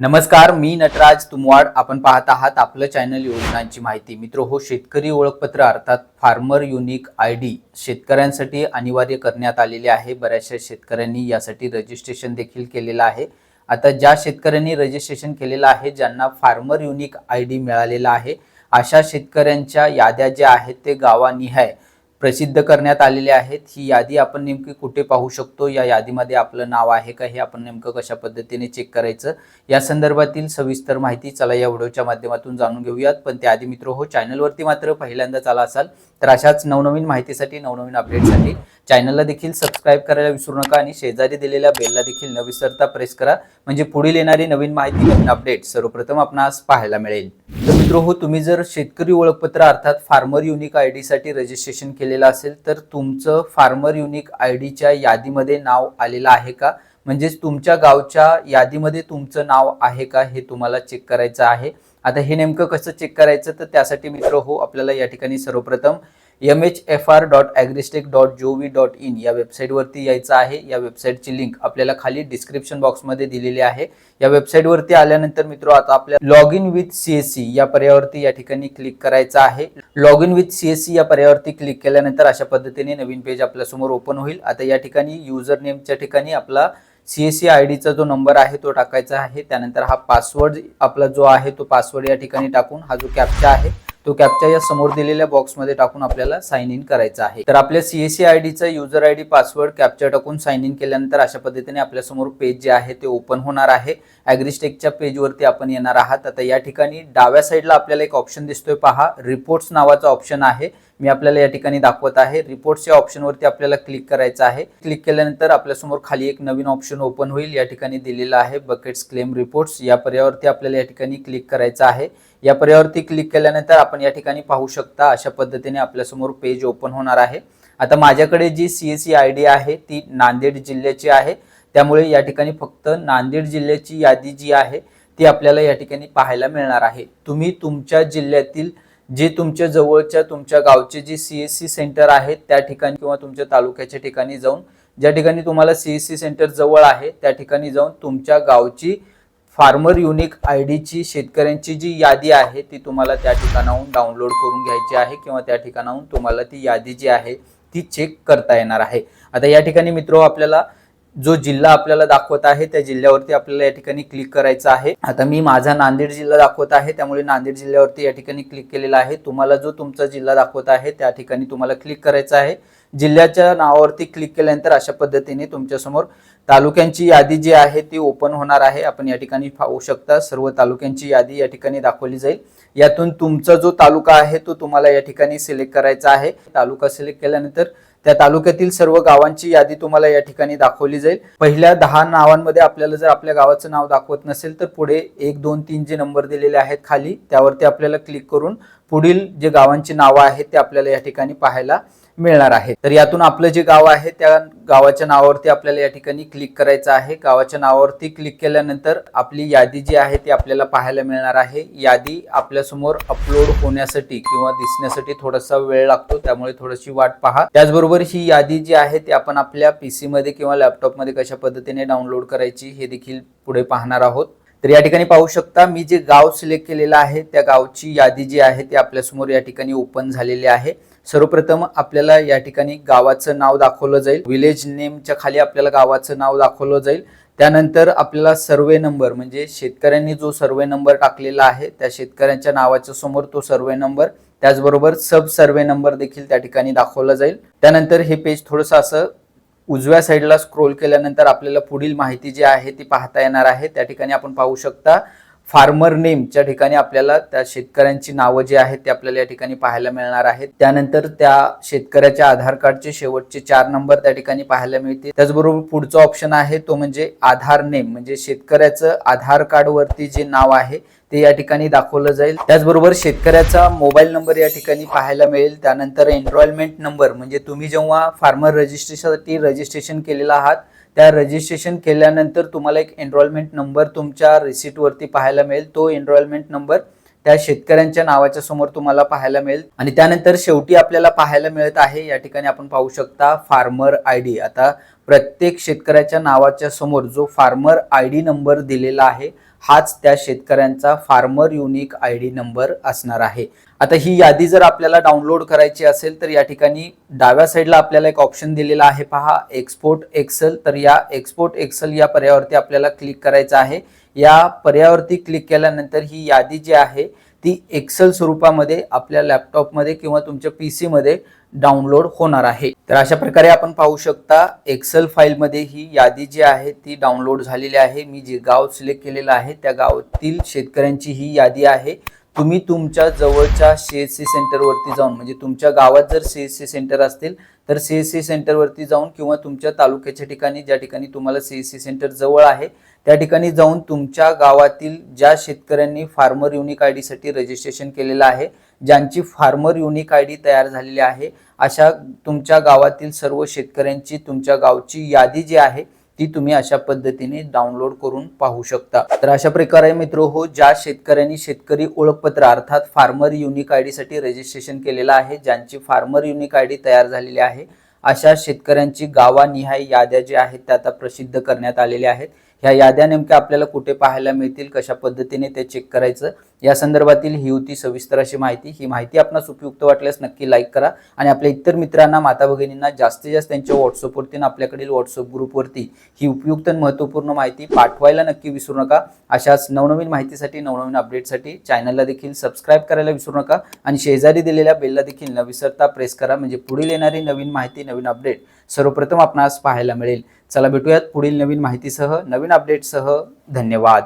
नमस्कार मी नटराज तुमवाड. आपण पाहत आहात आपलं चॅनल योजनांची माहिती. मित्र हो शेतकरी ओळखपत्र अर्थात फार्मर युनिक आय डी शेतकऱ्यांसाठी अनिवार्य करण्यात आलेले आहे. बऱ्याचशा शेतकऱ्यांनी यासाठी रजिस्ट्रेशन देखील केलेलं आहे. आता ज्या शेतकऱ्यांनी रजिस्ट्रेशन केलेलं आहे ज्यांना फार्मर युनिक आय डी मिळालेला आहे अशा शेतकऱ्यांच्या याद्या ज्या आहेत ते गावानिहाय. प्रसिद्ध करण्यात आलेले आहेत. ही यादी आपण नेमकी कुठे पाहू शकतो? या यादीमध्ये आपलं नाव आहे का? हे आपण नेमकं कशा पद्धतीने चेक करायचं? या संदर्भातील सविस्तर माहिती चला या व्हिडिओच्या माध्यमातून जाणून घेऊयात. पण त्याआधी मित्र हो चॅनलवरती मात्र पहिल्यांदा आला असाल तर अशाच नवनवीन माहितीसाठी नवनवीन अपडेटसाठी चॅनलला देखील सबस्क्राईब करायला विसरू नका आणि शेजारी दिलेल्या बेलला देखील न विसरता प्रेस करा. म्हणजे पुढील येणारी नवीन माहिती नवीन अपडेट सर्वप्रथम आपणास पाहायला मिळेल. तर मित्र हो तुम्ही जर शेतकरी ओळखपत्र अर्थात फार्मर युनिक आयसाठी रजिस्ट्रेशन केलं केलेलं असेल तर तुमचं फार्मर युनिक आय डीच्या यादीमध्ये नाव आलेलं आहे का? म्हणजेच तुमच्या गावच्या यादीमध्ये तुमचं नाव आहे का हे तुम्हाला चेक करायचं आहे. आता हे नेमकं कसं चेक करायचं तर त्यासाठी मित्र हो आपल्याला या ठिकाणी सर्वप्रथम M H F R dot agristack dot gov dot in या वेबसाईटवरती यायचं आहे. या वेबसाईटची लिंक आपल्याला खाली डिस्क्रिप्शन बॉक्समध्ये दिलेली आहे. या वेबसाईटवरती आल्यानंतर मित्र आता आपल्या log in with C S C या पर्यावरती या ठिकाणी क्लिक करायचं आहे. Log in with C S C या पर्यावरती क्लिक केल्यानंतर अशा पद्धतीने नवीन पेज आपल्यासमोर ओपन होईल. आता या ठिकाणी युजर नेमच्या ठिकाणी आपला सी एस सी आय डीचा जो नंबर आहे तो टाकायचा आहे. त्यानंतर हा पासवर्ड आपला जो आहे तो पासवर्ड या ठिकाणी टाकून हा जो कॅप्चा आहे तो कॅपच्या या समोर दिलेल्या बॉक्समध्ये टाकून आपल्याला साइन इन करायचा आहे. तर आपल्या सीएससी आय डीचा user I D password captcha टाकून साइन इन केल्यानंतर अशा पद्धतीने आपल्यासमोर पेज जे आहे ते ओपन होणार आहे. ॲग्रिस्टेकच्या पेजवरती आपण येणार आहात. आता या ठिकाणी डाव्या साईडला आपल्याला एक ऑप्शन दिसतोय. पहा रिपोर्ट्स नावाचा ऑप्शन आहे. मी आपल्याला या ठिकाणी दाखवत आहे. रिपोर्ट्स या ऑप्शनवरती आपल्याला क्लिक करायचं आहे. क्लिक केल्यानंतर आपल्यासमोर खाली एक नवीन ऑप्शन ओपन होईल. या ठिकाणी दिलेला आहे. बकेट्स क्लेम रिपोर्ट्स या पर्यावरती आपल्याला या ठिकाणी क्लिक करायचं आहे. या पर्यावरती क्लिक केल्यानंतर आपण या ठिकाणी पाहू शकता अशा पद्धतीने आपल्यासमोर पेज ओपन होणार आहे. आता माझ्याकडे जी C S C I D आहे ती नांदेड जिल्ह्याची आहे. त्यामुळे या ठिकाणी फक्त नांदेड जिल्ह्याची यादी जी आहे ती आपल्याला या ठिकाणी पाहायला मिळणार आहे. तुम्ही तुमच्या जिल्ह्यातील जे तुमच्या जवळच्या तुमच्या गावचे जे सी एस सी सेंटर आहेत त्या ठिकाणी किंवा तुमच्या तालुक्याच्या ठिकाणी जाऊन ज्या ठिकाणी तुम्हाला सी एस सी सेंटर जवळ आहे त्या ठिकाणी जाऊन तुमच्या गावची फार्मर युनिक आय डीची शेतकऱ्यांची जी यादी आहे ती तुम्हाला त्या ठिकाणाहून डाउनलोड करून घ्यायची आहे किंवा त्या ठिकाणाहून तुम्हाला ती यादी जी आहे ती चेक करता येणार आहे. आता या ठिकाणी मित्र आपल्याला जो जिल्हा आपल्याला दाखवत आहे त्या जिल्ह्यावरती आपल्याला या ठिकाणी क्लिक करायचं आहे. आता मी माझा नांदेड जिल्हा दाखवत आहे त्यामुळे नांदेड जिल्ह्यावरती या ठिकाणी क्लिक केलेला आहे. तुम्हाला जो तुमचा जिल्हा दाखवत आहे त्या ठिकाणी तुम्हाला क्लिक करायचं आहे. जिल्ह्याच्या नावावरती क्लिक केल्यानंतर अशा पद्धतीने तुमच्यासमोर तालुक्यांची यादी जी आहे ती ओपन होणार आहे. आपण या ठिकाणी पाहू शकता. सर्व तालुक्यांची यादी या ठिकाणी दाखवली जाईल. यातून तुमचा जो तालुका आहे तो तुम्हाला या ठिकाणी सिलेक्ट करायचा आहे. तालुका सिलेक्ट केल्यानंतर त्या तालुक्यातील सर्व गावांची यादी तुम्हाला या ठिकाणी दाखवली जाईल. पहिल्या दहा नावांमध्ये आपल्याला जर आपल्या गावाचं नाव दाखवत नसेल तर पुढे एक दोन तीन जे नंबर दिलेले आहेत खाली त्यावरती आपल्याला क्लिक करून पुढील जे गावांची नावं आहेत ते आपल्याला या ठिकाणी पाहायला मिळणार आहे. तर यातून आपलं जे गाव आहे त्या गावाच्या नावावरती आपल्याला या ठिकाणी क्लिक करायचं आहे. गावाच्या नावावरती क्लिक केल्यानंतर आपली यादी जी आहे ती आपल्याला पाहायला मिळणार आहे. यादी आपल्यासमोर अपलोड होण्यासाठी किंवा दिसण्यासाठी थोडासा वेळ लागतो त्यामुळे थोडीशी वाट पहा. त्याचबरोबर ही यादी जी आहे ती आपण आपल्या पीसी मध्ये किंवा लॅपटॉपमध्ये कशा पद्धतीने डाउनलोड करायची हे देखील पुढे पाहणार आहोत. तर या ठिकाणी पाहू शकता मी जे गाव सिलेक्ट केलेलं आहे त्या गावची यादी जी आहे ती आपल्यासमोर या ठिकाणी ओपन झालेली आहे. सर्वप्रथम आपल्याला या ठिकाणी गावाचं नाव दाखवलं जाईल. विलेज नेमच्या खाली आपल्याला गावाचं नाव दाखवलं जाईल. त्यानंतर आपल्याला सर्वे नंबर म्हणजे शेतकऱ्यांनी जो सर्वे नंबर टाकलेला आहे त्या शेतकऱ्यांच्या नावाच्या समोर तो सर्वे नंबर त्याचबरोबर सब सर्वे नंबर देखील त्या ठिकाणी दाखवला जाईल. त्यानंतर हे पेज थोडंसं असं उजव्या साईडला स्क्रोल केल्यानंतर आपल्याला पुढील माहिती जी आहे ती पाहता येणार आहे. त्या ठिकाणी आपण पाहू शकता फार्मर नेमच्या ठिकाणी आपल्याला त्या शेतकऱ्यांची नावं जी आहेत ते आपल्याला या ठिकाणी पाहायला मिळणार आहेत. त्यानंतर त्या शेतकऱ्याच्या आधार कार्डचे शेवटचे चार नंबर त्या ठिकाणी पाहायला मिळतील. त्याचबरोबर पुढचा ऑप्शन आहे तो म्हणजे आधार नेम म्हणजे शेतकऱ्याचं आधार कार्डवरती जे नाव आहे ते या ठिकाणी दाखवलं जाईल. त्याचबरोबर शेतकऱ्याचा मोबाईल नंबर या ठिकाणी पाहायला मिळेल. त्यानंतर एनरोलमेंट नंबर म्हणजे तुम्ही जेव्हा फार्मर रजिस्ट्रेशनसाठी रजिस्ट्रेशन केलेलं आहात त्या रजिस्ट्रेशन केल्यानंतर तुम्हाला एक एनरोलमेंट नंबर तुमच्या रिसिटवरती पाहायला मिळेल. तो एनरोलमेंट नंबर त्या शेतकऱ्यांच्या नावाच्या समोर तुम्हाला पाहायला मिळेल. आणि त्यानंतर शेवटी आपल्याला पाहायला मिळत आहे या ठिकाणी आपण पाहू शकता फार्मर आय डी आता प्रत्येक शेतकऱ्याच्या नावाच्या समोर जो फार्मर आय डी नंबर दिलेला आहे हाच त्या शेतकऱ्यांचा farmer unique I D number असणार आहे. आता ही यादी जर आपल्याला डाउनलोड करायची असेल तर या ठिकाणी डाव्या साईडला आपल्याला एक ऑप्शन दिलेला आहे पहा एक्सपोर्ट एक्सेल तर या एक्सपोर्ट एक्सेल या पर्यायावरती आपल्याला क्लिक करायचं आहे. या पर्यायावरती क्लिक केल्यानंतर ही यादी जी आहे ती एक्सेल स्वरूपामध्ये आपल्या लॅपटॉपमध्ये किंवा तुमच्या पी सीमध्ये डाउनलोड होणार आहे. तर अशा प्रकारे आपण पाहू शकता एक्सेल फाईलमध्ये ही यादी जी आहे ती डाउनलोड झालेली आहे. मी जे गाव सिलेक्ट केलेलं आहे त्या गावातील शेतकऱ्यांची ही यादी आहे. तुम्ही तुमच्या जवळच्या सी एस सी सेंटरवरती जाऊन म्हणजे तुमच्या गावात जर सी एस सी सेंटर असतील तर सी एस सी सेंटरवरती जाऊन किंवा तुमच्या तालुक्याच्या ठिकाणी ज्या ठिकाणी तुम्हाला सी एस सी सेंटर जवळ आहे त्या ठिकाणी जाऊन तुमच्या गावातील ज्या शेतकऱ्यांनी फार्मर युनिक आय डीसाठी रजिस्ट्रेशन केलेलं आहे ज्यांची फार्मर युनिक आय डी तयार झालेली आहे अशा तुमच्या गावातील सर्व शेतकऱ्यांची तुमच्या गावची यादी जी आहे ती तुम्ही अशा पद्धतीने डाउनलोड करून पाहू शकता. तर अशा प्रकारे मित्र हो ज्या शेतकऱ्यांनी शेतकरी ओळखपत्र अर्थात फार्मर युनिक आयसाठी रजिस्ट्रेशन केलेलं आहे ज्यांची फार्मर युनिक आय डी तयार झालेली आहे अशा शेतकऱ्यांची गावानिहाय याद्या ज्या आहेत त्या आता प्रसिद्ध करण्यात आलेल्या आहेत. ह्या याद्या नेमक्या आपल्याला कुठे पाहायला मिळतील कशा पद्धतीने ते चेक करायचं या संदर्भातील ही होती सविस्तर अशी माहिती. ही माहिती आपणास उपयुक्त वाटल्यास नक्की लाईक करा आणि आपल्या इतर मित्रांना माता भगिनींना जास्तीत जास्त त्यांच्या व्हॉट्सअपवरती आपल्याकडील व्हॉट्सअप ग्रुपवरती ही उपयुक्त आणि महत्त्वपूर्ण माहिती पाठवायला नक्की विसरू नका. अशाच नवनवीन माहितीसाठी नवनवीन अपडेटसाठी चॅनलला देखील सबस्क्राईब करायला विसरू नका आणि शेजारी दिलेल्या बेलला देखील न विसरता प्रेस करा. म्हणजे पुढील येणारी नवीन माहिती नवीन अपडेट सर्वप्रथम आपणास पाहायला मिळेल. चला भेटूयात पुढील नवीन माहितीसह नवीन अपडेटसह धन्यवाद.